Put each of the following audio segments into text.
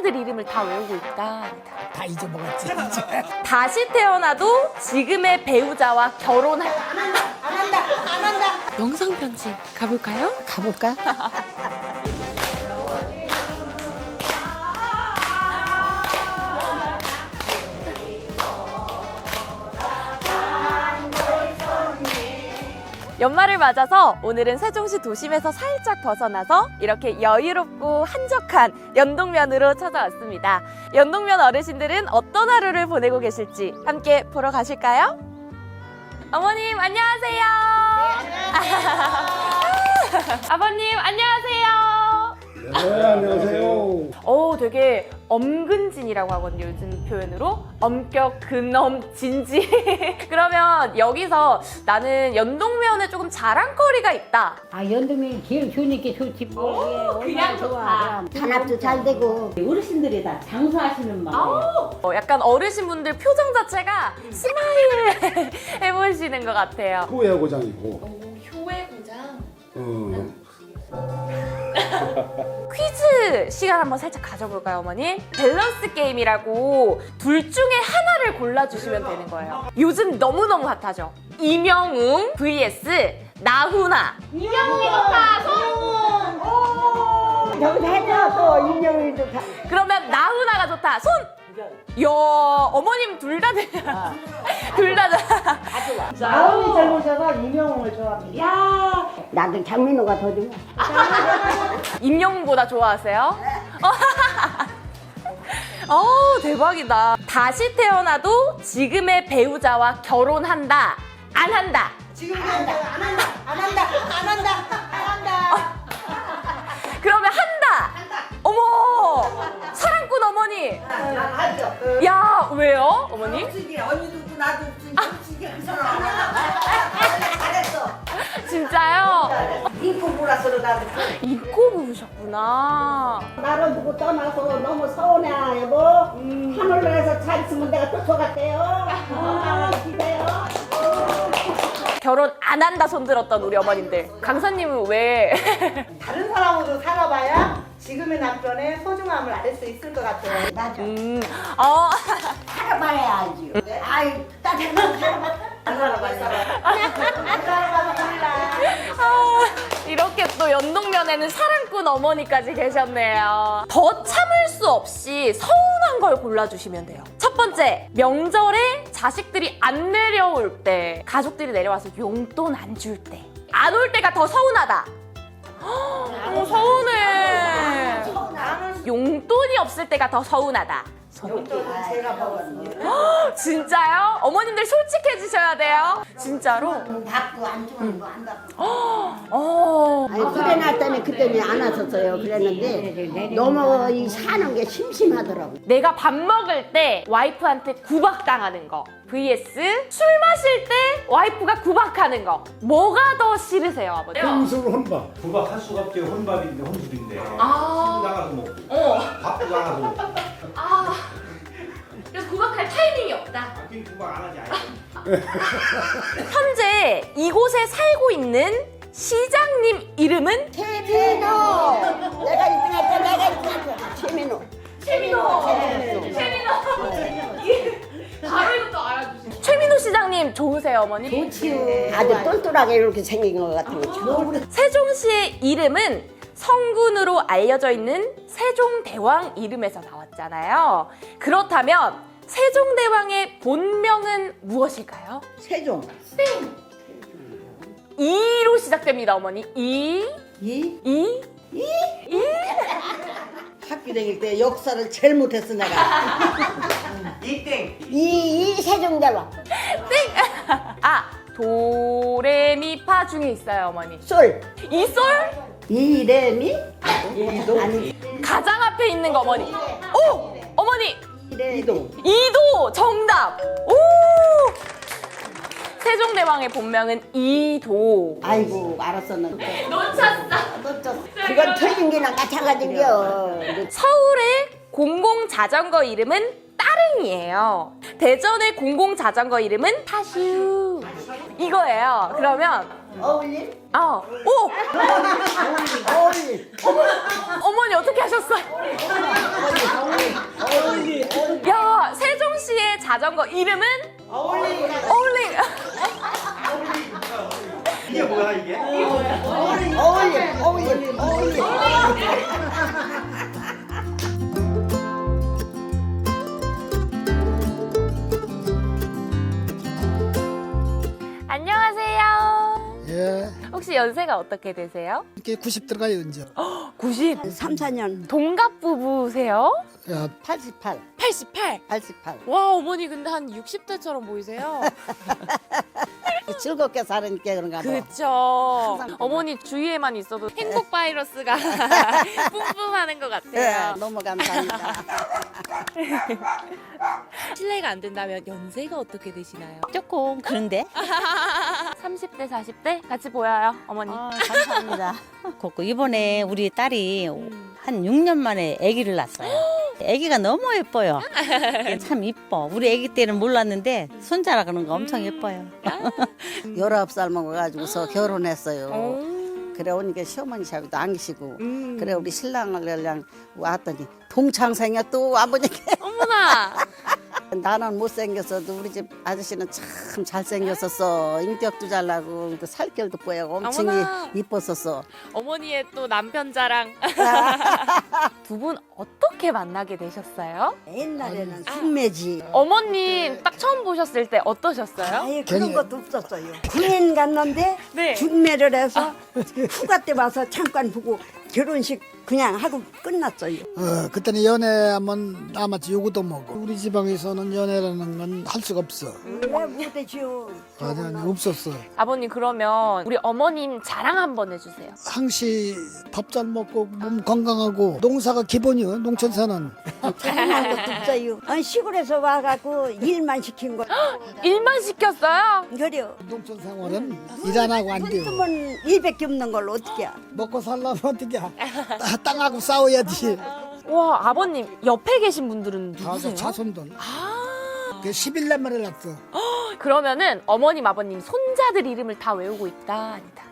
스타들 이름을 다 외우고 있다. 다 잊어먹었지 이제. 다시 태어나도 지금의 배우자와 결혼할 안 한다 안 한다 영상 편지 가볼까요? 가볼까? 연말을 맞아서 오늘은 세종시 도심에서 살짝 벗어나서 이렇게 여유롭고 한적한 연동면으로 찾아왔습니다. 연동면 어르신들은 어떤 하루를 보내고 계실지 함께 보러 가실까요? 어머님 안녕하세요. 아버님 안녕하세요. 네, 안녕하세요. 어, 되게 엄근진이라고 하거든요. 요즘 표현으로 엄격, 근엄, 진지. 그러면 여기서 나는 연동면에 조금 자랑거리가 있다. 아 연동이 제일 좋으니까 좋지 뭐. 예, 얼마나 그냥 좋다. 단합도 잘 되고 어르신들이 다 장수하시는 마음이에요. 어, 약간 어르신분들 표정 자체가 스마일 해보시는 것 같아요. 후회 고장이고, 효의 고장. 어, 퀴즈 시간 한번 살짝 가져볼까요, 어머니? 밸런스 게임이라고 둘 중에 하나를 골라주시면 되는 거예요. 요즘 너무너무 핫하죠? 이명웅 vs 나훈아. 이명웅이 좋다, 손! 여기서 해줘 또 인정이도 다. 그러면 나훈아가 좋다, 손! 야, 어머님 둘 다, 둘 다, 마음이 젊으셔서 이명웅을 좋아합니다 나도 장민호가 더 좋아. 임영웅보다 좋아하세요? 어 대박이다. 다시 태어나도 지금의 배우자와 결혼한다. 안 한다. 지금 안 한다 안 한다 안 한다 안 한다 안 한다 어머니. 난 하죠 야 왜요 어머니? 솔직히 언니도 있고 나도 있고 솔직히 그 사람 잘했어 진짜요? 인코 몰아서 나도 입고 부으셨구나. 나를 두고 떠나서 너무 서운해 여보. 하늘나라에서 잘 있으면 내가 쫓아갈게요. 아, 기대요. 결혼 안 한다 손들었던 우리 어머님들. 강사님은 왜? 다른 사람으로 살아봐야 지금의 남편의 소중함을 알 수 있을 것 같아요 맞아. 음, 어. 살아봐야지. 아이 따뜻한 살아봐. 안 살아봐 살아 안 살아봐서 몰라 아, 이렇게 또 연동면에는 사랑꾼 어머니까지 계셨네요. 더 참을 수 없이 서운한 걸 골라주시면 돼요. 첫 번째, 명절에 자식들이 안 내려올 때, 가족들이 내려와서 용돈 안 줄 때, 안 올 때가 더 서운하다. 어, 서운해. 용돈이 없을 때가 더 서운하다. 용돈은 제가 먹었습니다 진짜요? 어머님들 솔직해지셔야 돼요. 진짜로? 받고 안 주는 거안 받고. 어. 아니 그래 날 때문에 그때는 안 왔었어요. 그랬는데 너무 이 사는 게 심심하더라고. 내가 밥 먹을 때 와이프한테 구박당하는 거 vs 술 마실 때 와이프가 구박하는 거 뭐가 더 싫으세요 아버지? 혼술 혼밥. 구박할 수가 없죠. 혼밥인데 혼술인데. 아. 술 나가서 먹고 어. 밥도 나가서 먹고. 아 구박할 타이밍이 없다 밖에 구박 안 하지. 아예. 현재 이곳에 살고 있는 시장님 이름은 최민호. 내가 1등할 때 내가 1등할 때 최민호. 최민호 최민호 바로 이것도 알아주세요 최민호 시장님 좋으세요 어머니? 좋지요. 아주 똘똘하게 이렇게 생긴 것 같은 거. 세종시의 이름은 성군으로 알려져 있는 세종대왕 이름에서 나왔잖아요. 그렇다면 세종대왕의 본명은 무엇일까요? 세종. 이로 시작됩니다, 어머니. 이, 이 이, 학교 다닐 때 역사를 제일 못했어 내가. 이, 이 세종대왕. 아, 도레미파 중에 있어요, 어머니. 솔. 이솔? 이래미? 이동? 아니, 가장 앞에 있는 거, 어머니. 오! 어머니! 이동. 이도 정답! 오! 세종대왕의 본명은 이도. 아이고 알았었는데. 놓쳤어. 그건 틀린 게나 마찬가지죠. 서울의 공공 자전거 이름은 따릉이에요. 대전의 공공 자전거 이름은 타슈. 이거예요. 그러면 어울림? 아, 오! 어울림. 어머니 어떻게 하셨어요? 어울림. 야, 세종 씨의 자전거 이름은 어울림. 어울링. 이게 뭐야 이게? 어울림. 어울림. 어울림. 어울림. 혹시 연세가 어떻게 되세요? 이렇게 90 들어가요, 이제. 90. 3, 4년 동갑 부부세요? 야, 88 88. 88 와 어머니 근데 한 60대처럼 보이세요. 즐겁게 사니까 그런가 봐 그쵸. 항상 어머니 주위에만 있어도 행복 바이러스가 뿜뿜하는 것 예, 같아요. 너무 감사합니다 실례가 안 된다면 연세가 어떻게 되시나요? 조금 그런데 30대, 40대 같이 보여요, 어머니. 아, 감사합니다. 그렇고 이번에 우리 딸이 음. 한 6년 만에 아기를 낳았어요. 아기가 너무 예뻐요. 참 이뻐. 우리 아기 때는 몰랐는데 손자라 그런 거 엄청 예뻐요. 19살 먹어가지고서 결혼했어요 오. 그래 오니까 시어머니 샵에도 안 계시고 음. 그래 우리 신랑을 그냥 왔더니 동창생이야 또 아버님께 어머나. 나는 못생겼어도 우리 집 아저씨는 참 잘생겼었어 인격도 잘나고 또 살결도 뽀얗고 엄청 어머나. 이뻤었어 어머니의 또 남편 자랑. 두 분 어떻게 만나게 되셨어요? 옛날에는 숙매지. 어머님 딱 처음 보셨을 때 어떠셨어요? 아예 그런 것도 없었어요. 군인 갔는데 네. 중매를 해서 휴가 때 와서 잠깐 보고 결혼식 그냥 하고 끝났어요. 어, 그때는 연애하면 아마치 요구도 먹고 우리 지방에서는 연애라는 건 할 수가 없어. 왜 못했지요? 아니 아니 없었어. 아버님 그러면 우리 어머님 자랑 한번 해주세요. 항시 밥 잘 먹고 몸 건강하고 농사가 기본이요. 농촌 사는. 자랑한 것도 없어요. 아니, 시골에서 와갖고 일만 시킨 거. 일만 시켰어요? 그래요. 농촌 생활은 일 안 하고 안 돼요. 그러면 일밖에 없는 걸 어떻게 해? 먹고 살려면 어떻게 해? 따- 땅하고 싸워야지. 와 아버님 옆에 계신 분들은 다 누구세요? 자손들. 아그 11년 만에 낳았어. 그러면은 어머님 아버님 손자들 이름을 다 외우고 있다 아니다.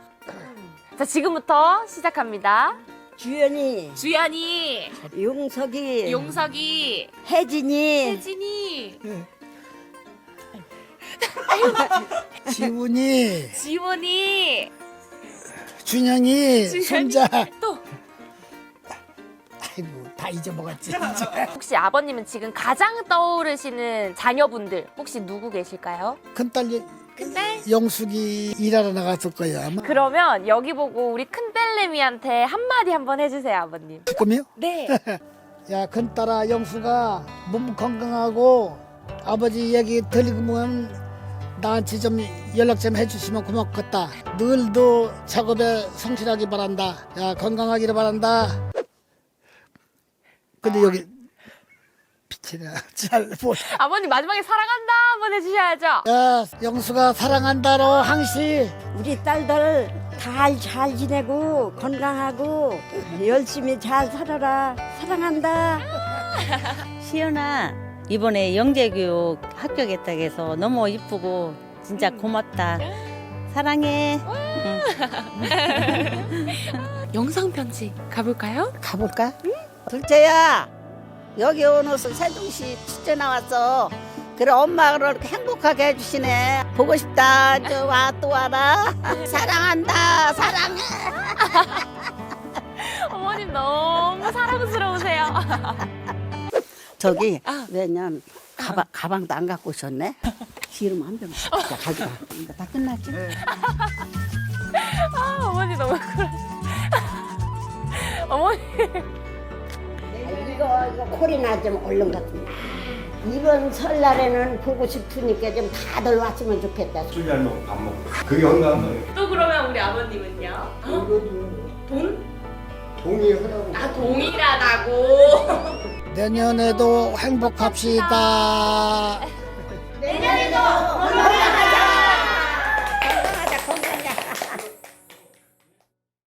자 지금부터 시작합니다. 주연이, 주연이, 용석이, 용석이, 혜진이, 혜진이, 지훈이, 지원이, 준영이, 준영이. 손자. 또. 아이고 다 잊어먹었지. 혹시 아버님은 지금 가장 떠오르시는 자녀분들 혹시 누구 계실까요? 큰딸 근데 영숙이 일하러 나갔을 거야 아마. 그러면 여기 보고 우리 큰 딸내미한테 한마디 한번 해주세요 아버님. 지금이요? 네. 야 큰딸아 영수가 몸 건강하고 아버지 얘기 들리면 나한테 좀 연락 좀 해주시면 고맙겠다. 늘도 작업에 성실하기 바란다. 야 건강하기를 바란다. 근데 여기 빛이나 잘 보. 아버님 마지막에 사랑한다 한번 해주셔야죠. 야 영수가 사랑한다로 항시 우리 딸들 다 잘 지내고 건강하고 열심히 잘 살아라. 사랑한다. 시연아 이번에 영재교육 합격했다고 해서 너무 이쁘고 진짜 고맙다. 사랑해. 영상 편지 가볼까요? 가볼까? 둘째야 여기 오늘서 세종시 축제 나왔어 그래 엄마가 그렇게 행복하게 해주시네 보고 싶다 저와또 와라 사랑한다 사랑해 어머님 너무 사랑스러우세요. 저기 아. 왜냐면 가방, 가방도 안 갖고 오셨네 기름 한병 가져와 이거 다 끝났지? 아, 어머니 너무 그래. 어머니. 이거 이거 콜이나 좀 얼른 갖고. 이번 설날에는 보고 싶으니까 좀 다들 왔으면 좋겠다. 술잘 먹고 밥 먹고 그게 건강한 거예요 또 그러면 우리 아버님은요? 돈? 동의 하라고. 아 동일하다고. 내년에도 행복합시다. 내년에도 건강하게